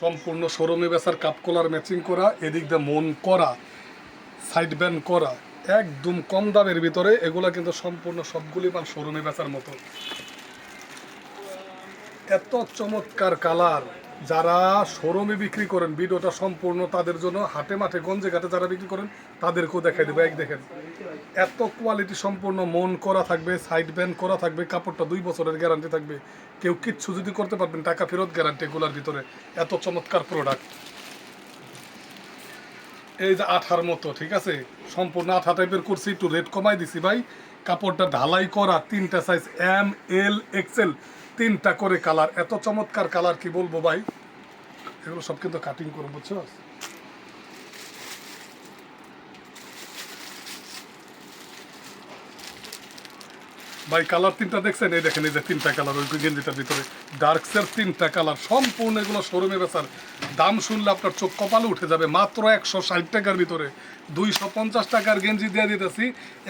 সম্পূর্ণ শোরুমে বেচার কাপ কলার ম্যাচিং করা, এদিক দিয়ে মন করা সাইড ব্যান্ড করা, একদম কম দামের ভিতরে, এগুলো কিন্তু সম্পূর্ণ সবগুলি মাল শোরুমে বেচার মতো। এত চমৎকার কালার যারা শোরুমে বিক্রি করেন, ভিডিওটা সম্পূর্ণ তাদের জন্য হাটে মাঠে গঞ্জে ঘাটে যারা বিক্রি করেন, তাদেরকেও দেখাই দেবো। এক দেখেন, এত কোয়ালিটি সম্পূর্ণ, মন করা থাকবে সাইড ব্যান্ড করা থাকবে, কাপড়টা দুই বছরের গ্যারান্টি থাকবে। কেউ কিচ্ছু যদি করতে পারবেন, টাকা ফেরত গ্যারান্টি এগুলোর ভিতরে। এত চমৎকার প্রোডাক্ট এই যে আঠার মতো, ঠিক আছে? সম্পূর্ণ আঠা টাইপের করছি, একটু রেট কমাই দিছি ভাই। কাপড়টা ঢালাই করা, তিনটা সাইজ এম এল এক্সেল তিনটা করে কালার এত চমৎকার কালার কি বলব ভাই? এগুলো সব কিন্তু কাটিং করে বুঝছ? ভাই কালার তিনটা দেখছেন? এই দেখেন, এই যে তিনটা কালার ওই গেঞ্জিটার ভিতরে। ডার্কসের তিনটা কালার সম্পূর্ণ এগুলো শোরুমে বেচার। দাম শুনলে আপনার চোখ কপালে উঠে যাবে। মাত্র একশো ষাট টাকার ভিতরে। দুইশো পঞ্চাশ টাকার গেঞ্জি দিয়ে দিতেছি।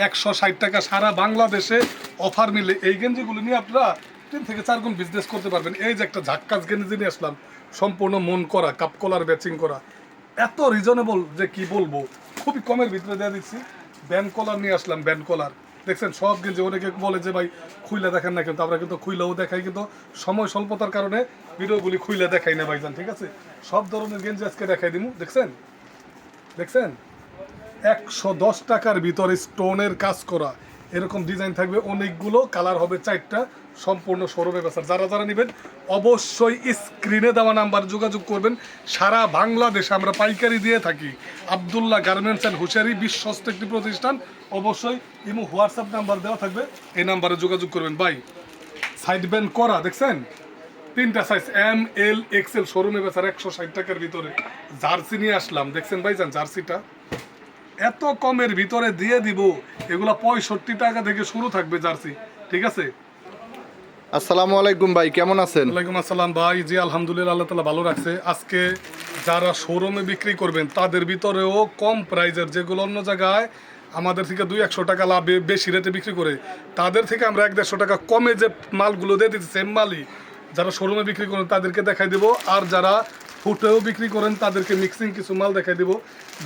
একশো ষাট টাকা সারা বাংলাদেশে অফার মিলে। এই গেঞ্জিগুলো নিয়ে আপনারা তিন থেকে চার গুণ বিজনেস করতে পারবেন। এই যে একটা ঝাক্কাস গেঞ্জি নিয়ে আসলাম, সম্পূর্ণ মন করা কাপ কলার ব্যাচিং করা। এত রিজনেবল যে কি বলব, খুবই কমের ভিতরে দিয়ে দিচ্ছি। ব্যান্ড কলার নিয়ে আসলাম ব্যান্ড কলার দেখছেন, সব গেঞ্জি অনেকে বলে যে, ভাই, খুইলে দেখেন না কিন্তু, আমরা কিন্তু খুইলেও দেখাই। কিন্তু সময় স্বল্পতার কারণে ভিডিওগুলি খুইলে দেখাই না ভাইজান, ঠিক আছে? সব ধরনের গেঞ্জি আজকে দেখাই দিমু, দেখছেন? দেখছেন? একশো দশ টাকার ভিতরে স্টোনের কাজ করা। এরকম ডিজাইন থাকবে। অনেকগুলো কালার হবে চারটা সম্পূর্ণ শোরুমে বেচার। যারা যারা নেবেন, অবশ্যই স্ক্রিনে দেওয়া নাম্বার যোগাযোগ করবেন। সারা বাংলাদেশে আমরা পাইকারি দিয়ে থাকি। আবদুল্লাহ গার্মেন্টস অ্যান্ড হুশারি বিশ্বস্ত একটি প্রতিষ্ঠান। অবশ্যই ইমো, হোয়াটসঅ্যাপ নাম্বার দেওয়া থাকবে। এই নাম্বারে যোগাযোগ করবেন। বাই সাইড ব্যান্ড করা, দেখছেন? তিনটা সাইজ এম এল এক্সেল শোরুমে বেচার একশো ষাট টাকার ভিতরে। জার্সি নিয়ে আসলাম। দেখছেন ভাইজান, জার্সিটা? এত কমের ভিতরে দিয়ে দিব। এগুলা পঁয়ষট্টি টাকা থেকে শুরু থাকবে জার্সি ঠিক আছে? আসসালামু আলাইকুম ভাই কেমন আছেন? ওয়ালাইকুম আসসালাম ভাই জি আলহামদুলিল্লাহ আল্লাহ তালা ভালো রাখছে। আজকে যারা শোরুমে বিক্রি করবেন তাদের ভিতরেও কম প্রাইজের যেগুলো অন্য জায়গায় আমাদের থেকে দুই একশো টাকা লাভে বেশি রেটে বিক্রি করে তাদের থেকে আমরা এক দেড়শো টাকা কমে যে মালগুলো দিয়ে দিচ্ছি সেম মালই যারা শোরুমে বিক্রি করেন তাদেরকে দেখাই দেবো। আর যারা ফুটেও বিক্রি করেন তাদেরকে মিক্সিং কিছু মাল দেখাই দেবো।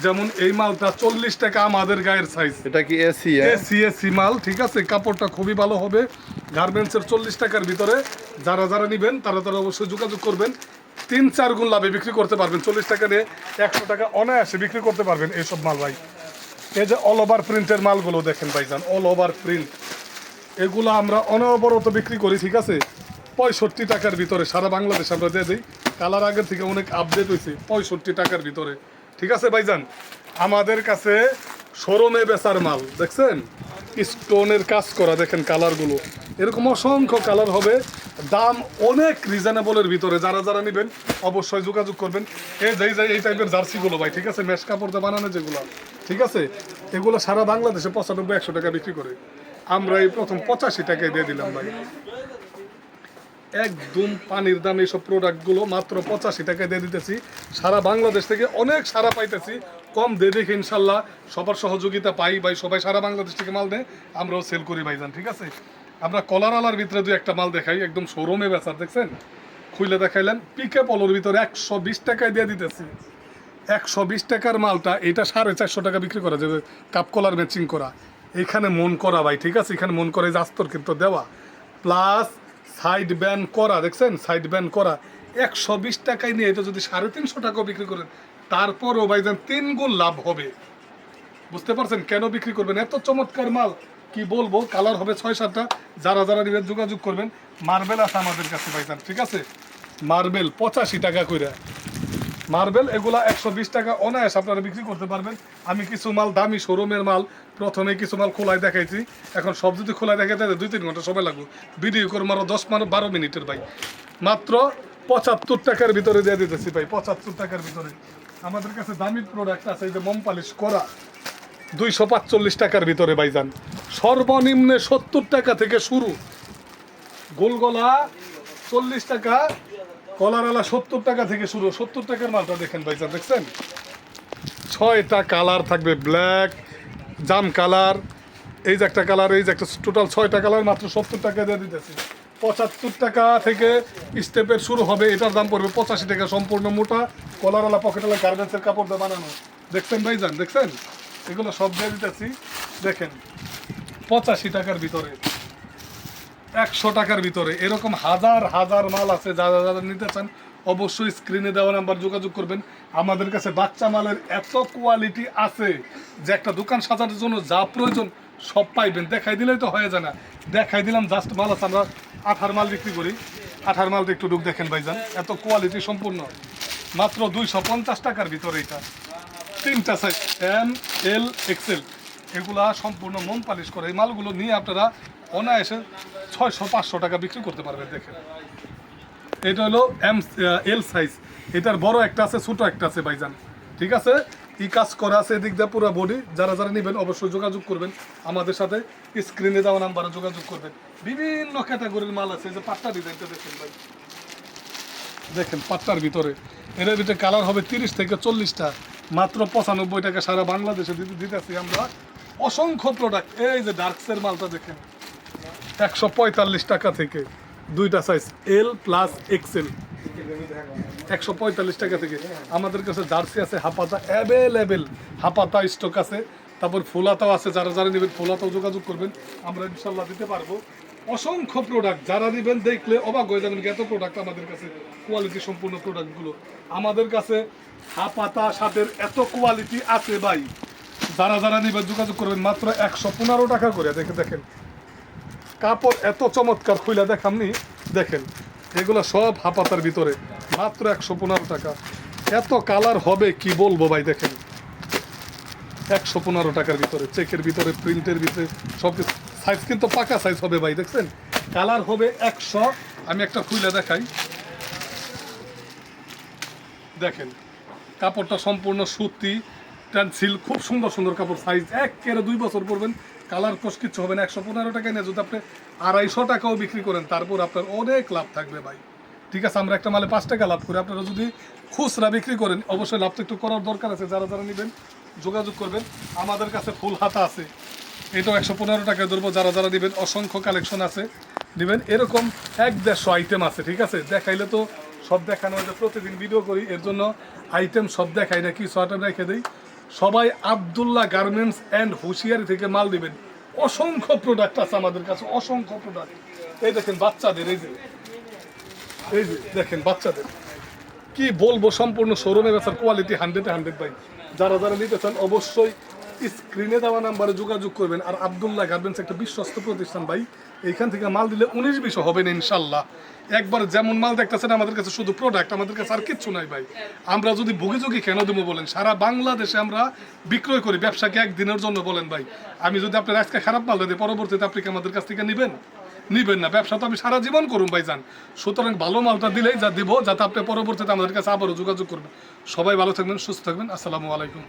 যেমন এই মালটা চল্লিশ টাকা আমাদের গায়ের সাইজ এটা কি এসি এসি এসি মাল ঠিক আছে? কাপড়টা খুবই ভালো হবে। গার্মেন্টসের চল্লিশ টাকার ভিতরে যারা যারা নেবেন তারা তারা অবশ্যই যোগাযোগ করবেন। তিন চার গুণ লাভে বিক্রি করতে পারবেন। চল্লিশ টাকা নিয়ে একশো টাকা অনায়াসে বিক্রি করতে পারবেন এইসব মাল ভাই। এই যে অল ওভার প্রিন্টের মালগুলো দেখেন ভাইজান অল ওভার প্রিন্ট এগুলো আমরা অনবরত বিক্রি করি ঠিক আছে? পঁয়ষট্টি টাকার ভিতরে সারা বাংলাদেশ আমরা দিয়ে দিই। কালার আগের থেকে অনেক আপডেট হয়েছে পঁয়ষট্টি টাকার ভিতরে। ঠিক আছে ভাইজান? আমাদের কাছে শোরুমে বেচার মাল, দেখছেন? স্টোনের কাজ করা, দেখেন কালারগুলো। এরকম অসংখ্য কালার হবে। দাম অনেক রিজনেবলের ভিতরে। যারা যারা নেবেন, অবশ্যই যোগাযোগ করবেন। এই যাই যাই এই টাইপের জার্সিগুলো ভাই, ঠিক আছে? মেশ কাপড় দিয়ে বানানো যেগুলো, ঠিক আছে? এগুলো সারা বাংলাদেশে পঁচানব্বই, একশো টাকা বিক্রি করে। আমরা এই প্রথম পঁচাশি টাকায় দিয়ে দিলাম ভাই। একদম পানির দাম এইসব প্রোডাক্টগুলো মাত্র পঁচাশি টাকায় দিয়ে দিতেছি। সারা বাংলাদেশ থেকে অনেক সারা পাইতেছি। কম দিয়ে দেখে ইনশাল্লাহ সবার সহযোগিতা পাই ভাই, সবাই সারা বাংলাদেশ থেকে মাল দেয় আমরাও সেল করি ভাইজান, ঠিক আছে? আমরা কলার আলার ভিতরে দুই একটা মাল দেখাই, একদম শোরুমে বেচার, দেখছেন? খুইলে দেখাইলেন পিকে পলোর ভিতরে একশো বিশ টাকায় দিয়ে দিতেছি। একশো বিশ টাকার মালটা, এটা সাড়ে চারশো টাকা বিক্রি করা যাবে কাপ কলার ম্যাচিং করা। এখানে মন করা ভাই, ঠিক আছে? এখানে মন করে যে আস্তর কিন্তু দেওয়া। প্লাস সাইড ব্যান করা, দেখছেন? সাইড ব্যান করা। একশো বিশ টাকায় নিয়ে এটা যদি সাড়ে তিনশো টাকা বিক্রি করেন, তারপরও ভাইজান তিন গুণ লাভ হবে। বুঝতে পারছেন? কেন বিক্রি করবেন? এত চমৎকার মাল। কি বলব? কালার হবে ছয় সাতটা। যারা যারা নেবেন, যোগাযোগ করবেন। মার্বেল আছে আমাদের কাছে ভাইজান, ঠিক আছে? মার্বেল পঁচাশি টাকা করে মার্বেল এগুলা একশো বিশ টাকা অনায়াস আপনারা বিক্রি করতে পারবেন। আমি কিছু মাল, দামি শোরুমের মাল, প্রথমে কিছু মাল খোলায় দেখাইছি। এখন সব যদি খোলায় দেখাতে দুই তিন ঘণ্টা সময় লাগবে। ভিডিও করে মারো দশ মারো বারো মিনিটের ভাই। মাত্র পঁচাত্তর টাকার ভিতরে দিয়ে দিতেছি ভাই, পঁচাত্তর টাকার ভিতরে। আমাদের কাছে দামি প্রোডাক্ট আছে, এই যে মোম পালিশ করা। দুইশো পাঁচচল্লিশ টাকার ভিতরে ভাইজান সর্বনিম্নে সত্তর টাকা থেকে শুরু। গোলগলা চল্লিশ টাকা কলারালা সত্তর টাকা থেকে শুরু, সত্তর টাকার মালটা দেখেন ভাইজান দেখছেন? ছয়টা কালার থাকবে ব্ল্যাক জাম কালার, এই যে একটা কালার, এই যে একটা টোটাল ছয়টা কালার, মাত্র সত্তর টাকা দিয়ে দিতেছি। পঁচাত্তর টাকা থেকে স্টেপের শুরু হবে, এটার দাম পড়বে পঁচাশি টাকা, সম্পূর্ণ মোটা কলারওয়ালা পকেটওয়ালা গার্মেন্টসের কাপড় দিয়ে বানানো। দেখছেন ভাইজান দেখছেন? এগুলো সব দিয়ে দিতেছি, দেখেন, পঁচাশি টাকার ভিতরে। একশো টাকার ভিতরে। এরকম হাজার হাজার মাল আছে যারা যারা নিতে চান, অবশ্যই স্ক্রিনে দেওয়া নাম্বার যোগাযোগ করবেন। আমাদের কাছে বাচ্চা মালের এত কোয়ালিটি আছে যে একটা দোকান সাজানোর জন্য যা প্রয়োজন সব পাইবেন। দেখাই দিলেই তো হয়ে যায় না। দেখাই দিলাম জাস্ট মাল আছে, আমরা আঠার মাল বিক্রি করি। আঠার মালটা একটু ডুক দেখেন ভাইজান, এত কোয়ালিটি সম্পূর্ণ। মাত্র দুইশো পঞ্চাশ টাকার ভিতরে এটা। তিনটা সাইজ এম এল এক্সেল এগুলা সম্পূর্ণ মন পালিশ করে। এই মালগুলো নিয়ে আপনারা অনায়াসে ছয়শো, পাঁচশো টাকা বিক্রি করতে পারবে দেখেন। এটা হলো এম এল সাইজ এটার বড় একটা আছে, ছোটো একটা আছে, ভাইজান। ঠিক আছে? ই কাজ করা আছে এদিক দিয়ে পুরো বডি যারা যারা নেবেন অবশ্যই যোগাযোগ করবেন। আমাদের সাথে স্ক্রিনে দেওয়া নাম্বারে যোগাযোগ করবেন। বিভিন্ন ক্যাটাগরির মাল আছে। যে পাট্টা ডিজাইনটা দেখেন ভাই। দেখেন পাট্টার ভিতরে। এর ভিতরে কালার হবে তিরিশ থেকে চল্লিশটা। মাত্র পঁচানব্বই টাকা সারা বাংলাদেশে দিতে দিতেছি আমরা। অসংখ্য প্রোডাক্ট এই যে ডার্কসের মালটা দেখেন। একশো পঁয়তাল্লিশ টাকা থেকে দুইটা সাইজ এল প্লাস এক্সেল একশো পঁয়তাল্লিশ টাকা থেকে। আমাদের কাছে জার্সি আছে, হাপাতা অ্যাভেলেবেল হাপাতা স্টক আছে। তারপর ফুলাতাও আছে, যারা যারা নেবেন ফুলাতাও যোগাযোগ করবেন। আমরা ইনশাল্লাহ দিতে পারব। অসংখ্য প্রোডাক্ট যারা নেবেন দেখলে অবাক হয়ে যাবেন এত প্রোডাক্ট আমাদের কাছে কোয়ালিটি সম্পূর্ণ প্রোডাক্টগুলো আমাদের কাছে হাপাতা শার্টের এত কোয়ালিটি আছে ভাই। যারা যারা নেবেন যোগাযোগ করবেন মাত্র একশো পনেরো টাকা করে। দেখে দেখেন কাপড় এত চমৎকার খুলে দেখামনি, দেখেন, এগুলো সব হাপাতার ভিতরে, মাত্র একশো পনেরো টাকা। এত কালার হবে কি বলব ভাই, দেখেন। একশো পনেরো টাকার ভিতরে, চেকের ভিতরে, প্রিন্টের ভিতরে, সব সাইজ কিন্তু পাকা সাইজ হবে ভাই, দেখছেন? কালার হবে একশো, আমি একটা খুলে দেখাই। দেখেন, কাপড়টা সম্পূর্ণ সুতি, টেন্সিল, খুব সুন্দর সুন্দর কাপড়, সাইজ এক কেড়ে দুই বছর পরবেন কালার কোষ কিচ্ছু হবে না, একশো পনেরো টাকায় নিয়ে যদি আপনি আড়াইশো টাকাও বিক্রি করেন, তারপর আপনার অনেক লাভ থাকবে ভাই। ঠিক আছে, আমরা একটা মালে পাঁচ টাকা লাভ করি। আপনারা যদি খুচরা বিক্রি করেন, অবশ্যই লাভ তো একটু করার দরকার আছে। যারা যারা নেবেন, যোগাযোগ করবেন। আমাদের কাছে ফুল হাতা আছে। এটাও একশো পনেরো টাকায় ধরবো। যারা যারা নেবেন, অসংখ্য কালেকশন আছে। নেবেন, এরকম এক দেড়শো আইটেম আছে, ঠিক আছে? দেখাইলে তো সব দেখানো হয় প্রতিদিন ভিডিও করি। এর জন্য আইটেম সব দেখাই না, কিছু আইটেম রেখে দিই। সবাই আবদুল্লাহ গার্মেন্টস অ্যান্ড হুঁশিয়ারি থেকে মাল দেবেন। অসংখ্য প্রোডাক্ট আছে আমাদের কাছে, অসংখ্য প্রোডাক্ট এই দেখেন বাচ্চাদের, এই যে। এই যে, দেখেন বাচ্চাদের। কি বলব, সম্পূর্ণ শোরুমে বেচার কোয়ালিটি হান্ড্রেড হান্ড্রেড ভাই। যারা যারা নিতে চান, অবশ্যই স্ক্রিনে দেওয়া নাম্বারে যোগাযোগ করবেন। আর আবদুল্লাহ গার্মেন্টস একটা বিশ্বস্ত প্রতিষ্ঠান ভাই। এইখান থেকে মাল দিলে উনিশ বিশ হবে না ইনশাল্লাহ একবার যেমন মাল দেখতেছেন, আমাদের কাছে শুধু প্রোডাক্ট আমাদের কাছে আর কিচ্ছু নাই ভাই। আমরা যদি ভুগিযোগী কেন দেবো বলেন? সারা বাংলাদেশে আমরা বিক্রয় করি, ব্যবসাকে একদিনের জন্য বলেন ভাই। আমি যদি আপনার আজকে খারাপ মাল দিই পরবর্তীতে আপনি কি আমাদের কাছ থেকে নেবেন? নিবেন না, ব্যবসা তো আমি সারা জীবন করুন ভাই যান সুতরাং ভালো মালটা দিলেই যা দিব, যাতে আপনি পরবর্তীতে আমাদের কাছে আবারও যোগাযোগ করবেন। সবাই ভালো থাকবেন, সুস্থ থাকবেন। আসসালামু আলাইকুম।